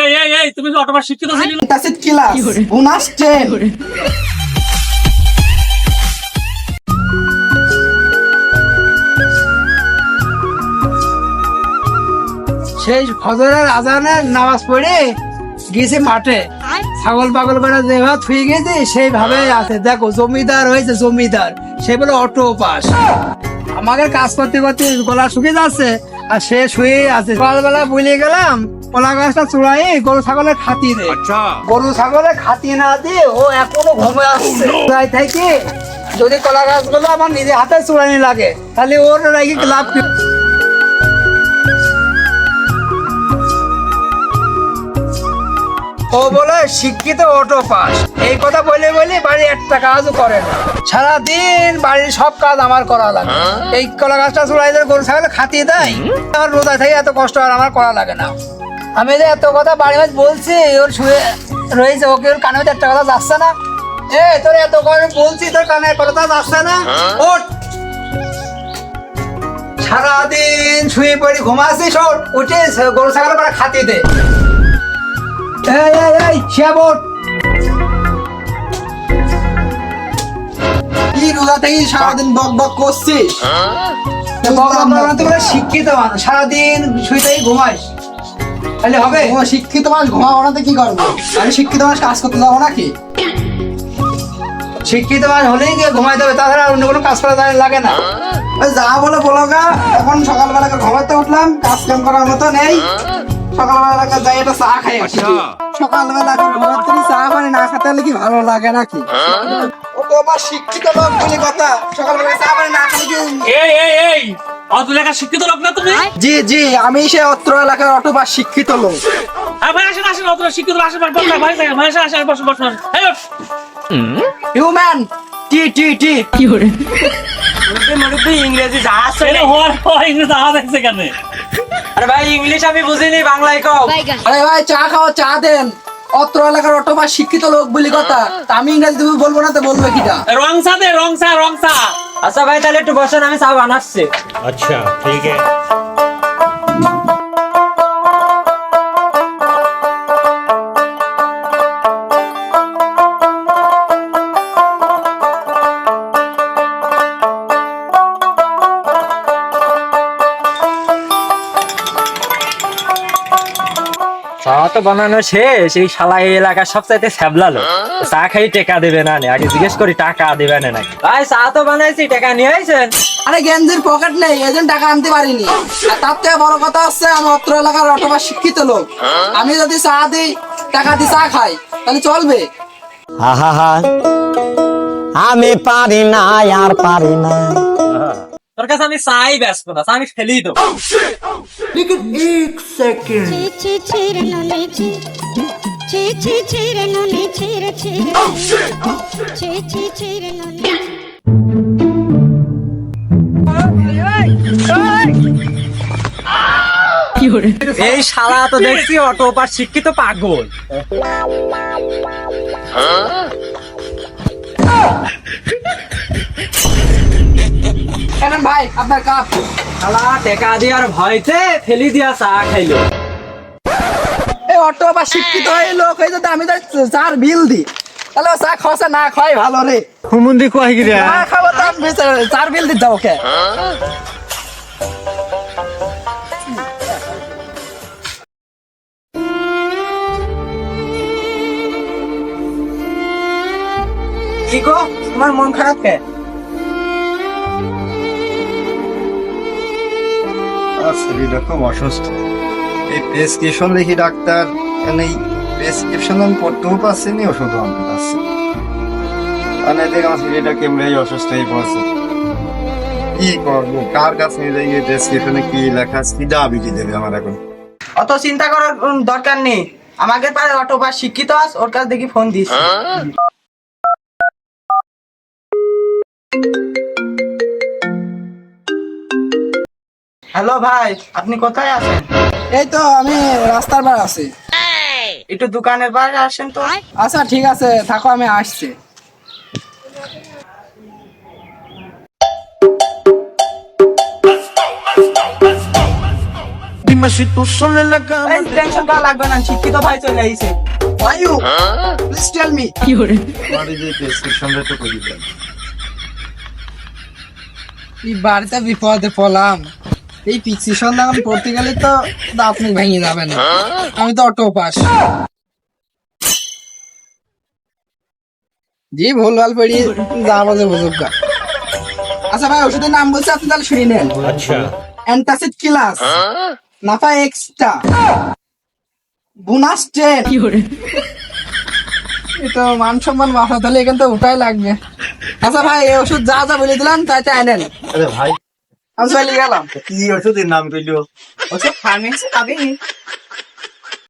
এই এই এই তুমি অটোবার শিক্ষিত ছিলি ক্লাস সেই ফজরের আজানের নামাজ পড়ে গেছে মাঠে। ছাগল পাগল করে যেভাবে থুয়ে গেছে সেইভাবে আছে। দেখো জমিদার হয়েছে জমিদার। সে বলে অটো পাস। আমাকে কাজ করতে করতে গলা শুকিয়ে যাচ্ছে আর সে শুয়ে আছে। সকালবেলা বলে গেলাম কলা গাছটা চূড়াই গরু ছাগলের খাতি দে। গরু ছাগলের খাতি না দিয়ে ও এখনও ঘুমে আসছে। থেকে যদি কলা গাছগুলো আমার নিজে হাতে চূড়ানি লাগে তাহলে ওর নাকি লাভ ও বলে শিক্ষিত অটো পাস এই কথা বলে বলে বাড়ি একটা কাজও করে না। সারাদিন বাড়ির সব কাজ আমার করা লাগে। এই কলা গাছটা চুড়াই গরু ছাগলে খাতিয়ে দেয়। আমার রোদা থেকে এত কষ্ট আর আমার করা লাগে না। আমি যে এত কথা বাড়ি মাঝ বলছি ওর শুয়ে রয়েছে ওকে ওর কানে একটা কথা যাচ্ছে না। এ তোর এত করে বলছি তোর কানে কথা যাচ্ছে না। ওঠ। সারাদিন শুয়ে পড়ি ঘুমাসিস ওর উঠে গরু ছাগল করে খাতিয়ে দে। এই এই এই কি রোজা থেকে সারাদিন বক বক করছিস? বলে শিক্ষিত মানুষ সারাদিন শুয়ে ঘুমাইস তাহলে হবে। ও শিক্ষিত মানুষ ঘুমাবো না তো কি করব? আমি শিক্ষিত মানুষ কাজ করতে যাব নাকি? শিক্ষিত মানুষ হলেই গিয়ে ঘুমাইতে হবে তাছাড়া অন্য কোনো কাজ করা যায়- লাগে না। যা বলে বলো গা এখন সকালবেলা করে ঘুমাতে উঠলাম কাজ কাম করার মতো নেই। সকালবেলাকে যাই একটা চা খাই আসি। সকালবেলা করে ঘুমাতে চা পানি না খেতে হলে কি ভালো লাগে নাকি? ও তো শিক্ষিত লোক বলে কথা সকালবেলা চা পানি না খেলে কি এই এই এই! অত লেখা শিক্ষিত লোক না তুমি? জি জি আমি সে অত্র এলাকার শিক্ষিত লোক। হ্যাঁ ভাই আসেন আসেন অত শিক্ষিত লোক আসেন বসুন ভাই ভাই ভাই আসেন আসেন বসুন বসুন। এই হিউম্যান টি টি টি। ইংরেজি যা আছে। এই হওয়ার ইংরেজি আসছে কেন? আরে ভাই ইংলিশ আমি বুঝিনি বাংলায় কও। আরে ভাই চা খাও চা দেন। অত্র এলাকার অটো বা শিক্ষিত লোক বলি কথা। আমি ইংরেজি তুমি বলব না তো বলবে কিটা? রং চা দে রং চা রং চা। আচ্ছা ভাই তাহলে একটু বসেন আমি চা বানাচ্ছি আচ্ছা ঠিক আছে চা তো বানানো শেষ এই শালা এই এলাকার সবচাইতে ছ্যাবলালো চা খাই টাকা দেবে না নে। আগে জিজ্ঞেস করি টাকা দেবে না নাকি? ভাই চা তো বানাইছি টাকা নিয়ে আইছেন? আরে গেঞ্জির পকেট নেই এজন্য টাকা আনতে পারিনি। আর তার থেকে বড় কথা হচ্ছে আমি অত্র এলাকার অটো বা শিক্ষিত লোক। আমি যদি চা দিই টাকা দিয়ে চা খাই তাহলে চলবে। আহা আমি পারি না আর পারি না। তোর কাছে আমি চাই ব্যস্ত না আমি ফেলেই দেবো। ছি ছি ছি রে নুনি ছি। ছি ছি ছি রে নুনি ছি রে ছি ছি ছি ছি এই শালা তো দেখছি অটো পার শিক্ষিত পাগল। কেন ভাই? আপনার কাপ। শালা টাকা দিয়ে আর ভয়তে ফেলি দিয়া চা খাইলো। এই অটো বা শিক্ষিত হয়ে লোক হয়ে যদি আমি চার বিল দিই তাহলে চা খসা না খাই ভালো রে। হুমুন্দি কয় কি না খাব তো আমি চার বিল দিতে ওকে। কি গো? তোমার মন খারাপ কে? আর শরীরটা খুব অসুস্থ। এই প্রেসক্রিপশন দেখি ডাক্তার কেন এই প্রেসক্রিপশন আমি পড়তেও পারছি না ওষুধও আনতে পারছি মানে দেখ আমার শরীরটা কেমন অসুস্থ হয়ে পড়ছে। কি করব? কার কাছে নিয়ে যাই প্রেসক্রিপশনে কি লেখা আছে কি দাবি কি দেবে আমার এখন? অত চিন্তা করার দরকার নেই। আমাকে পারে অটো বা শিক্ষিত আস ওর কাছে দেখি ফোন দিস। হ্যালো ভাই আপনি কোথায় আছেন? এই তো আমি রাস্তার বার আছি। একটু দোকানের বাইরে আসেন তো। আচ্ছা ঠিক আছে থাকো আমি আসছি। এই টেনশন করা লাগবে না শিক্ষিত ভাই চলে আইছে যে এই বাড়িতে বিপদে পড়লাম। এই প্রেসক্রিপশন এখন পড়তে গেলে তো দাঁত মুখ ভেঙে যাবে না। আমি তো অটো পাস। জি ভুল ভালো পড়ি যা বলে বুঝুক। আচ্ছা ভাই ওষুধের নাম বলছে আপনি তাহলে শুনে নেন। আচ্ছা। অ্যান্টাসিড ক্লাস নাফা এক্সট্রা বোনাস টেন এটা মান সম্মান বাসা তাহলে এখান থেকে উঠাই লাগবে। আচ্ছা ভাই এই ওষুধ যা যা বলে দিলাম তাই তাই নেন আরে ভাই আমি চলে গেলাম। কি ওষুধের নাম কইলো? ওষুধ ফার্মেসি পাবি